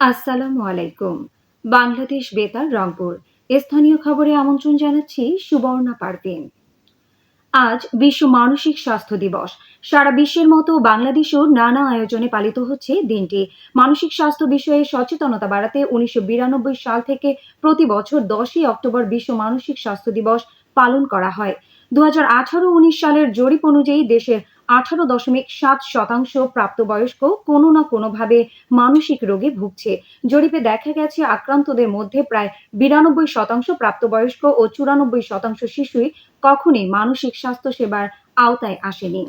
আসসালামু আলাইকুম। বাংলাদেশ বেতার, রংপুর। স্থানীয় খবরে আমন্ত্রণ জানাচ্ছি সুবর্ণা পারভিন। আজ বিশ্ব মানসিক স্বাস্থ্য দিবস। সারা বিশ্বের মতো বাংলাদেশেও নানা আয়োজনে পালিত হচ্ছে দিনটি। মানসিক স্বাস্থ্য বিষয়ে সচেতনতা বাড়াতে উনিশশো বিরানব্বই সাল থেকে প্রতি বছর দশই অক্টোবর বিশ্ব মানসিক স্বাস্থ্য দিবস পালন করা হয়। দু হাজার আঠারো উনিশ সালের জরিপ অনুযায়ী দেশের আঠারো দশমিক সাত শতাংশ প্রাপ্তবয়স্ক কোনো না কোনোভাবে মানসিক রোগে ভুগছে। জরিপে দেখা গেছে, আক্রান্তদের মধ্যে প্রায় বিরানব্বই শতাংশ প্রাপ্তবয়স্ক ও চুরানব্বই শতাংশ শিশুই কখনই মানসিক স্বাস্থ্য সেবার আওতায় আসেনি।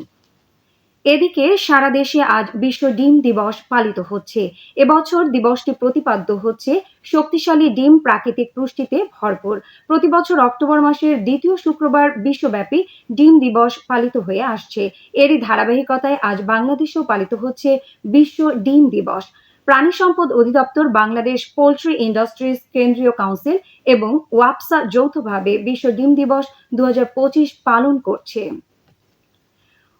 এদিকে সারা দেশে আজ বিশ্ব ডিম দিবস পালিত হচ্ছে। এবছর দিবসটি প্রতিপাদ্য হচ্ছে শক্তিশালী ডিম প্রাকৃতিক পুষ্টিতে ভরপুর। প্রতি বছর অক্টোবর মাসের দ্বিতীয় শুক্রবার বিশ্বব্যাপী ডিম দিবস পালিত হয়ে আসছে। এরই ধারাবাহিকতায় আজ বাংলাদেশেও পালিত হচ্ছে বিশ্ব ডিম দিবস। প্রাণী সম্পদ অধিদপ্তর বাংলাদেশ পোল্ট্রি ইন্ডাস্ট্রিজ কেন্দ্রীয় কাউন্সিল এবং ওয়াপসা যৌথভাবে বিশ্ব ডিম দিবস দু হাজার পঁচিশ পালন করছে।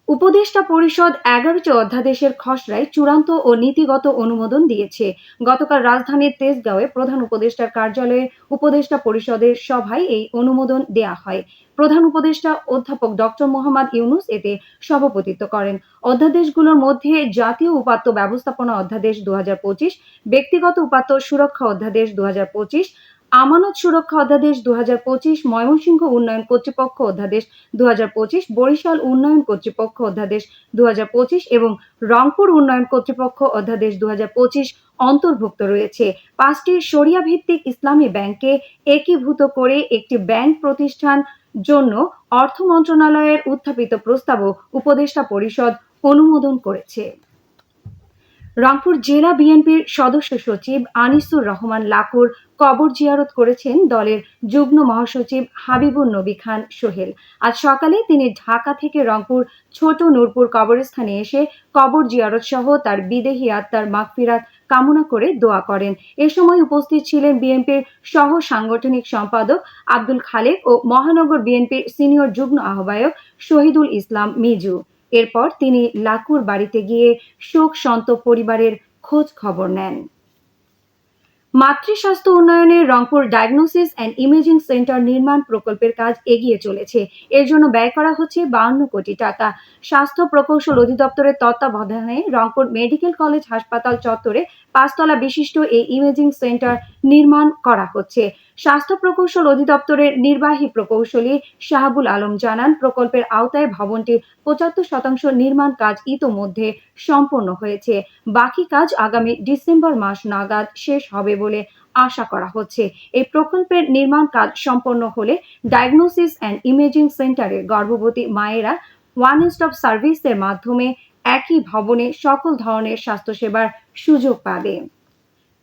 উপদেষ্টা পরিষদ এগারোটি অধ্যাদেশের খসড়ায় চূড়ান্ত ও নীতিগত অনুমোদন দিয়েছে। গতকাল রাজধানীর তেজগাঁওয়ে প্রধান উপদেষ্টার কার্যালয়ে উপদেষ্টা পরিষদের সভায় এই অনুমোদন দেয়া হয়। প্রধান উপদেষ্টা অধ্যাপক ডক্টর মোহাম্মদ ইউনুস এতে সভাপতিত্ব করেন। অধ্যাদেশগুলোর মধ্যে জাতীয় উপাত্ত ব্যবস্থাপনা অধ্যাদেশ দু হাজার পঁচিশ, ব্যক্তিগত উপাত্ত সুরক্ষা অধ্যাদেশ দুহাজার পঁচিশ আমানত সুরক্ষা অধ্যাদেশ দু হাজার পঁচিশ ময়মনসিংহ উন্নয়ন কর্তৃপক্ষ অধ্যাদেশ দু হাজার পঁচিশ বরিশাল উন্নয়ন কর্তৃপক্ষ অধ্যাদেশ দু হাজার পঁচিশ এবং রংপুর উন্নয়ন কর্তৃপক্ষ অধ্যাদেশ দু হাজার পঁচিশ অন্তর্ভুক্ত রয়েছে। পাঁচটি সরিয়া ভিত্তিক ইসলামী ব্যাংকে একীভূত করে একটি ব্যাংক প্রতিষ্ঠান জন্য অর্থ মন্ত্রণালয়ের উত্থাপিত প্রস্তাবও উপদেষ্টা পরিষদ অনুমোদন করেছে। রংপুর জেলা বিএনপির সদস্য সচিব আনিসুর রহমান লাকুর কবর জিয়ারত করেছেন দলের যুগ্ম মহাসচিব হাবিবুর নবী খান সোহেল। আজ সকালে তিনি ঢাকা থেকে রংপুর ছোট নূরপুর কবরস্থানে এসে কবর জিয়ারত সহ তার বিদেহী আত্মার মাগফিরাত কামনা করে দোয়া করেন। এ সময় উপস্থিত ছিলেন বিএনপির সহ সাংগঠনিক সম্পাদক আব্দুল খালেক ও মহানগর বিএনপির সিনিয়র যুগ্ম আহ্বায়ক শহীদুল ইসলাম মিজু। এরপর তিনি লাকুর বাড়িতে গিয়ে শোক সন্ত পরিবারের খোঁজ খবর নেন। মাতৃস্বাস্থ্য উন্নয়নে Rangpur diagnosis and imaging centre নির্মাণ প্রকল্পের কাজ এগিয়ে চলেছে। এর জন্য ব্যয় করা হচ্ছে বাহান্ন কোটি টাকা। স্বাস্থ্য প্রকৌশল অধিদপ্তরের তত্ত্বাবধানে রংপুর মেডিকেল কলেজ হাসপাতাল চত্বরে পাঁচতলা বিশিষ্ট এই ইমেজিং সেন্টার নির্মাণ করা হচ্ছে। স্বাস্থ্য প্রকৌশল অধিদপ্তরের নির্বাহী প্রকৌশলী শাহাবুল আলম জানান, প্রকল্পের আওতায় ভবনটির পঁচাত্তর শতাংশ নির্মাণ কাজ ইতোমধ্যে সম্পন্ন হয়েছে। বাকি কাজ আগামী ডিসেম্বর মাস নাগাদ শেষ হবে বলে আশা করা হচ্ছে। এই প্রকল্পের নির্মাণ কাজ সম্পন্ন হলে ডায়াগনোসিস অ্যান্ড ইমেজিং সেন্টারে গর্ভবতী মায়েরা ওয়ান স্টপ সার্ভিসের মাধ্যমে একই ভবনে সকল ধরনের স্বাস্থ্যসেবার সুযোগ পাবে।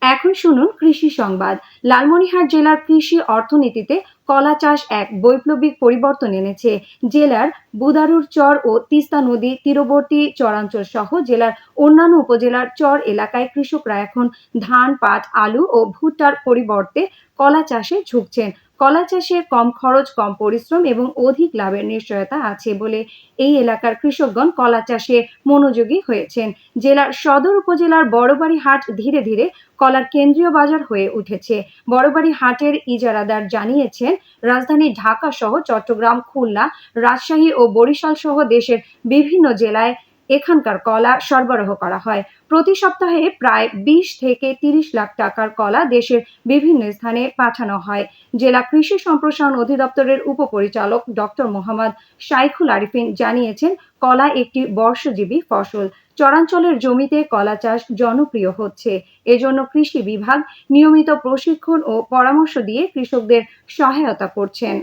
এখন শুনুন কৃষি সংবাদ। লালমনিরহাট জেলার কৃষি অর্থনীতিতে কলা চাষ এক বৈপ্লবিক পরিবর্তন এনেছে। জেলার বুদারুর চর ও তিস্তা নদী তীরবর্তী চরাঞ্চল সহ জেলার অন্যান্য উপজেলার চর এলাকায় কৃষকরা এখন ধান, পাট, আলু ও ভুট্টার পরিবর্তে কলা চাষে ঝুঁকছেন। কলা চাষে কম খরচ, কম পরিশ্রম এবং অধিক লাভের নিশ্চয়তা আছে বলে এই এলাকার কৃষকগণ কলা চাষে মনোযোগী হয়েছেন। জেলার সদর উপজেলার বড়বাড়ি হাট ধীরে ধীরে কলার কেন্দ্রীয় বাজার হয়ে উঠেছে। বড়বাড়ি হাটের ইজারাদার জানিয়েছেন, রাজধানী ঢাকা সহ চট্টগ্রাম, খুলনা, রাজশাহী ও বরিশাল সহ দেশের বিভিন্ন জেলায় এখানকার কলা সরবরাহ করা হয়। প্রতি সপ্তাহে প্রায় বিশ থেকে তিরিশ লাখ টাকার কলা দেশের বিভিন্ন স্থানে পাঠানো হয়। জেলা কৃষি সম্প্রসারণ অধিদপ্তরের উপপরিচালক ডক্টর মোহাম্মদ শাইখুল আরিফিন জানিয়েছেন, কলা একটি বর্ষজীবী ফসল। চরাঞ্চলের জমিতে কলা চাষ জনপ্রিয় হচ্ছে। এজন্য কৃষি বিভাগ নিয়মিত প্রশিক্ষণ ও পরামর্শ দিয়ে কৃষকদের সহায়তা করছেন।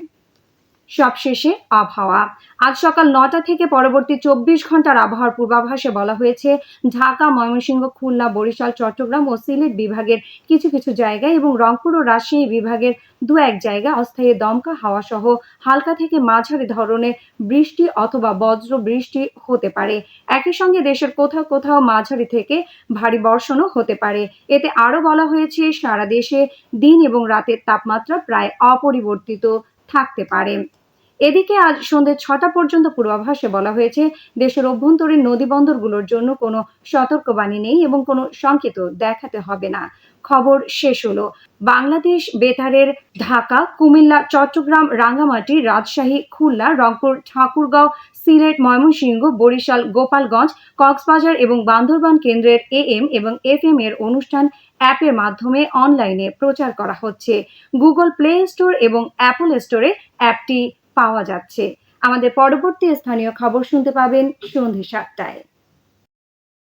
সবশেষে আবহাওয়া। আজ সকাল নটা থেকে পরবর্তী চব্বিশ ঘণ্টার আবহাওয়ার পূর্বাভাসে বলা হয়েছে, ঢাকা, ময়মনসিংহ, খুলনা, বরিশাল, চট্টগ্রাম ও সিলেট বিভাগের কিছু কিছু জায়গায় এবং রংপুর ও রাজশাহী বিভাগের দু এক জায়গায় অস্থায়ী দমকা হাওয়া সহ হালকা থেকে মাঝারি ধরনের বৃষ্টি অথবা বজ্র বৃষ্টি হতে পারে। একই সঙ্গে দেশের কোথাও কোথাও মাঝারি থেকে ভারী বর্ষণও হতে পারে। এতে আরও বলা হয়েছে, সারা দেশে দিন এবং রাতের তাপমাত্রা প্রায় অপরিবর্তিত থাকতে পারে। এদিকে আজ সন্ধ্যে ছটা পর্যন্ত পূর্বাভাসে বলা হয়েছে, দেশের অভ্যন্তরীণ নদীবন্দরগুলোর জন্য কোনো সতর্কবাণী নেই এবং কোনো সংকেত দেখাতে হবে না। খবর শেষ হলো। বাংলাদেশ বেতারের ঢাকা, কুমিল্লা, চট্টগ্রাম, রাঙ্গামাটি, রাজশাহী, খুলনা, রংপুর, ঠাকুরগাঁও, সিলেট, ময়মনসিংহ, বরিশাল, গোপালগঞ্জ, কক্সবাজার এবং বান্দরবান কেন্দ্রের এএম এবং এফএম এর অনুষ্ঠান অ্যাপের মাধ্যমে অনলাইনে প্রচার করা হচ্ছে। গুগল প্লে স্টোর এবং অ্যাপল স্টোরে অ্যাপটি পাওয়া যাচ্ছে। আমাদের পরবর্তী স্থানীয় খবর শুনতে পাবেন সন্ধে সাতটায়।